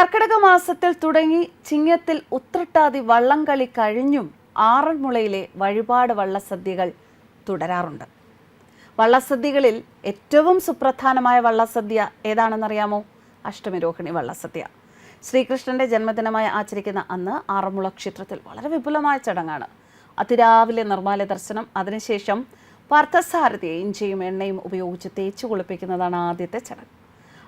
കർക്കിടക മാസത്തിൽ തുടങ്ങി ചിങ്ങത്തിൽ ഉത്രട്ടാതി വള്ളംകളി കഴിഞ്ഞും ആറന്മുളയിലെ വഴിപാട് വള്ളസദ്യകൾ തുടരാറുണ്ട്. വള്ളസദ്യകളിൽ ഏറ്റവും സുപ്രധാനമായ വള്ളസദ്യ ഏതാണെന്നറിയാമോ? അഷ്ടമിരോഹിണി വള്ളസദ്യ. ശ്രീകൃഷ്ണന്റെ ജന്മദിനമായി ആചരിക്കുന്ന അന്ന് ആറന്മുള ക്ഷേത്രത്തിൽ വളരെ വിപുലമായ ചടങ്ങാണ്. അതിരാവിലെ നിർമ്മാല ദർശനം അതിനുശേഷം പാർത്ഥസാരഥിയെ ഇഞ്ചിയും എണ്ണയും ഉപയോഗിച്ച് തേച്ചു കുളിപ്പിക്കുന്നതാണ് ആദ്യത്തെ ചടങ്ങ്.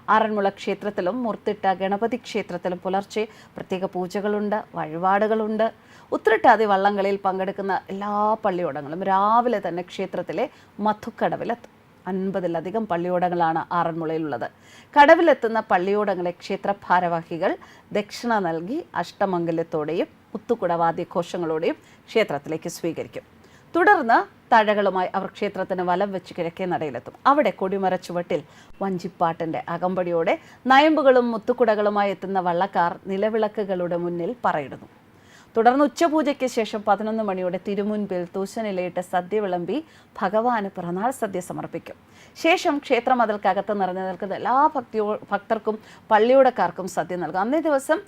ആറന്മുള ക്ഷേത്രത്തിലും മുർത്തിട്ട ഗണപതി ക്ഷേത്രത്തിലും പുലർച്ചെ പ്രത്യേക പൂജകളുണ്ട് വഴിപാടുകളുണ്ട്. ഉത്രട്ടാതി വള്ളംകളിയിൽ പങ്കെടുക്കുന്ന എല്ലാ പള്ളിയോടങ്ങളും രാവിലെ തന്നെ ക്ഷേത്രത്തിലെ മധുക്കടവിലെത്തും. അൻപതിലധികം പള്ളിയോടങ്ങളാണ് ആറന്മുളയിലുള്ളത്. കടവിലെത്തുന്ന പള്ളിയോടങ്ങളെ ക്ഷേത്ര ഭാരവാഹികൾ ദക്ഷിണ നൽകി അഷ്ടമംഗല്യത്തോടെയും മുത്തുകുടവാദ്യഘോഷങ്ങളോടെയും ക്ഷേത്രത്തിലേക്ക് സ്വീകരിക്കും. തുടർന്ന് തഴകളുമായി അവർ ക്ഷേത്രത്തിന് വലം വെച്ച് കിഴക്കേ നടയിലെത്തും. അവിടെ കൊടിമര ചുവട്ടിൽ വഞ്ചിപ്പാട്ടിന്റെ അകമ്പടിയോടെ നയമ്പുകളും മുത്തുക്കുടകളുമായി എത്തുന്ന വള്ളക്കാർ നിലവിളക്കുകളുടെ മുന്നിൽ പറയിടുന്നു. തുടർന്ന് ഉച്ചപൂജയ്ക്ക് ശേഷം പതിനൊന്ന് മണിയോടെ തിരുമുൻപിൽ തൂശനിലയിട്ട് സദ്യ വിളമ്പി ഭഗവാന് പിറന്നാൾ സദ്യ സമർപ്പിക്കും. ശേഷം ക്ഷേത്രമതിൽക്കകത്ത് നിറഞ്ഞു നിൽക്കുന്ന എല്ലാ ഭക്തിയോ ഭക്തർക്കും പള്ളിയോടക്കാർക്കും സദ്യ നൽകും. അന്നേ ദിവസം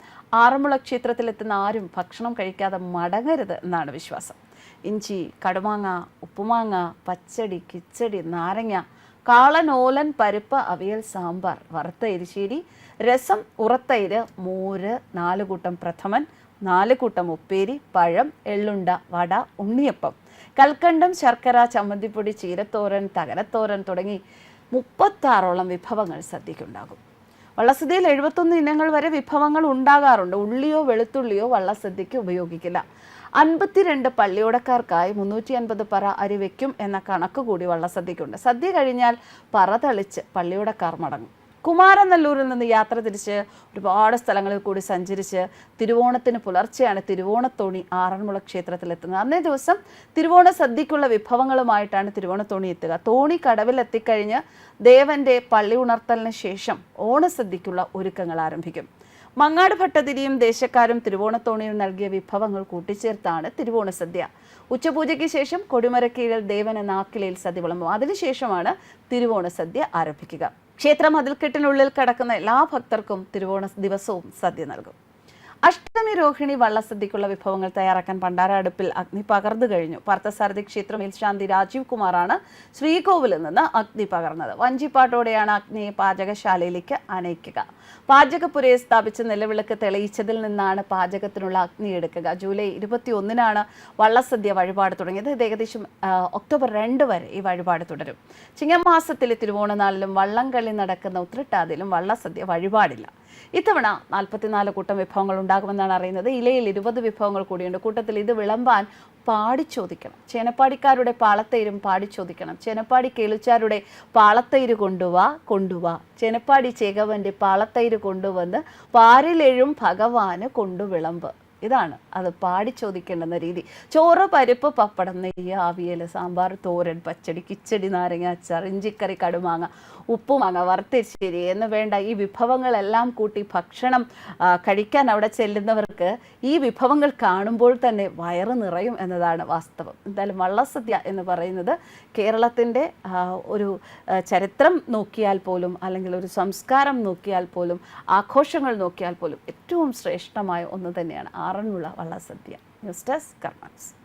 ആറന്മുള ക്ഷേത്രത്തിലെത്തുന്ന ആരും ഭക്ഷണം കഴിക്കാതെ മടങ്ങരുത് എന്നാണ് വിശ്വാസം. ഇഞ്ചി കടുമാങ്ങ ഉപ്പുമാങ്ങ പച്ചടി കിച്ചടി നാരങ്ങ കാളനോലൻ പരിപ്പ് അവിയൽ സാമ്പാർ വറുത്ത എരിശ്ശേരി രസം ഉറത്തൈര് മോര് നാല് കൂട്ടം പ്രഥമൻ നാല് കൂട്ടം ഉപ്പേരി പഴം എള്ളുണ്ട വട ഉണ്ണിയപ്പം കൽക്കണ്ടം ശർക്കര ചമ്മന്തിപ്പൊടി ചീരത്തോരൻ തകരത്തോരൻ തുടങ്ങി മുപ്പത്താറോളം വിഭവങ്ങൾ സദ്യക്കുണ്ടാകും വള്ളസദ്യയിൽ എഴുപത്തൊന്ന് ഇനങ്ങൾ വരെ വിഭവങ്ങൾ ഉണ്ടാകാറുണ്ട്. ഉള്ളിയോ വെളുത്തുള്ളിയോ വള്ളസദ്യയ്ക്ക് ഉപയോഗിക്കില്ല. അൻപത്തിരണ്ട് പള്ളിയോടക്കാർക്കായി മുന്നൂറ്റി അൻപത് പറ അരി വയ്ക്കും എന്ന കണക്ക് കൂടി വള്ളസദ്യക്കുണ്ട് സദ്യ കഴിഞ്ഞാൽ പറ തളിച്ച് പള്ളിയോടക്കാർ മടങ്ങും. കുമാരനല്ലൂരിൽ നിന്ന് യാത്ര തിരിച്ച് ഒരുപാട് സ്ഥലങ്ങളിൽ കൂടി സഞ്ചരിച്ച് തിരുവോണത്തിന് പുലർച്ചെയാണ് തിരുവോണത്തോണി ആറന്മുള ക്ഷേത്രത്തിലെത്തുന്നത്. അന്നേ ദിവസം തിരുവോണ സദ്യക്കുള്ള വിഭവങ്ങളുമായിട്ടാണ് തിരുവോണത്തോണി എത്തുക. തോണി കടവിൽ എത്തിക്കഴിഞ്ഞ് ദേവന്റെ പള്ളി ഉണർത്തലിന് ശേഷം ഓണസദ്യക്കുള്ള ഒരുക്കങ്ങൾ ആരംഭിക്കും. മങ്ങാട് ഭട്ടതിരിയും ദേശക്കാരും തിരുവോണത്തോണിയിൽ നൽകിയ വിഭവങ്ങൾ കൂട്ടിച്ചേർത്താണ് തിരുവോണ സദ്യ. ഉച്ചപൂജയ്ക്ക് ശേഷം കൊടിമരക്കീഴിൽ ദേവന നാക്കിലയിൽ സദ്യ വിളമ്പും. അതിനുശേഷമാണ് തിരുവോണ സദ്യ ആരംഭിക്കുക. ക്ഷേത്ര മതിൽക്കെട്ടിനുള്ളിൽ കിടക്കുന്ന എല്ലാ ഭക്തർക്കും തിരുവോണ ദിവസവും സദ്യ നൽകും. അഷ്ടമി രോഹിണി വള്ളസദ്യക്കുള്ള വിഭവങ്ങൾ തയ്യാറാക്കാൻ പണ്ടാര അടുപ്പിൽ അഗ്നി പകർന്നു കഴിഞ്ഞു. പാർത്ഥസാരഥി ക്ഷേത്രം മേൽശാന്തി രാജീവ് കുമാറാണ് ശ്രീകോവിലിൽ നിന്ന് അഗ്നി പകർന്നത്. വഞ്ചിപ്പാട്ടോടെയാണ് അഗ്നിയെ പാചകശാലയിലേക്ക് അനയിക്കുക പാചകപ്പുരയെ സ്ഥാപിച്ച് നിലവിളക്ക് തെളിയിച്ചതിൽ നിന്നാണ് പാചകത്തിനുള്ള അഗ്നി എടുക്കുക. ജൂലൈ ഇരുപത്തി ഒന്നിനാണ് വള്ളസദ്യ വഴിപാട് തുടങ്ങിയത്. ഇത് ഏകദേശം ഒക്ടോബർ രണ്ട് വരെ ഈ വഴിപാട് തുടരും. ചിങ്ങമാസത്തിലെ തിരുവോണനാളിലും വള്ളംകളി നടക്കുന്ന ഉത്രട്ടാതിലും വള്ളസദ്യ വഴിപാടില്ല. ഇത്തവണ നാൽപ്പത്തിനാല് കൂട്ടം വിഭവങ്ങൾ ഉണ്ടാകുമെന്നാണ് അറിയുന്നത്. ഇലയിൽ ഇരുപത് വിഭവങ്ങൾ കൂടിയുണ്ട്. കൂട്ടത്തിൽ ഇത് വിളമ്പാൻ പാടിച്ചോദിക്കണം ചേനപ്പാടിക്കാരുടെ പാളത്തൈരും പാടിച്ചോദിക്കണം ചേനപ്പാടി കേളുച്ചാരുടെ പാളത്തൈര് കൊണ്ടുവാ കൊണ്ടുവാ. ചേനപ്പാടി ചേകവന്റെ പാളത്തൈര് കൊണ്ടുവന്ന് പാരിലെഴും ഭഗവാന് കൊണ്ടു വിളമ്പ്. ഇതാണ്. അത് പാടി ചോദിക്കേണ്ടുന്ന രീതി. ചോറ് പരിപ്പ് പപ്പടം നെയ്യ് അവിയൽ സാമ്പാർ തോരൻ പച്ചടി കിച്ചടി നാരങ്ങ അച്ചാർ ഇഞ്ചിക്കറി കടുമാങ്ങ ഉപ്പുമാങ്ങ വറുത്തരിശ്ശേരി എന്ന് വേണ്ട ഈ വിഭവങ്ങളെല്ലാം കൂട്ടി ഭക്ഷണം കഴിക്കാൻ അവിടെ ചെല്ലുന്നവർക്ക് ഈ വിഭവങ്ങൾ കാണുമ്പോൾ തന്നെ വയറ് നിറയും എന്നതാണ് വാസ്തവം. എന്തായാലും വള്ളസദ്യ എന്ന് പറയുന്നത് കേരളത്തിന്റെ ഒരു ചരിത്രം നോക്കിയാൽ പോലും അല്ലെങ്കിൽ ഒരു സംസ്കാരം നോക്കിയാൽ പോലും ആഘോഷങ്ങൾ നോക്കിയാൽ പോലും ഏറ്റവും ശ്രേഷ്ഠമായ ഒന്ന് തന്നെയാണ് ആറന്മുള വള്ളസദ്യ. News desk കർമാക്സ്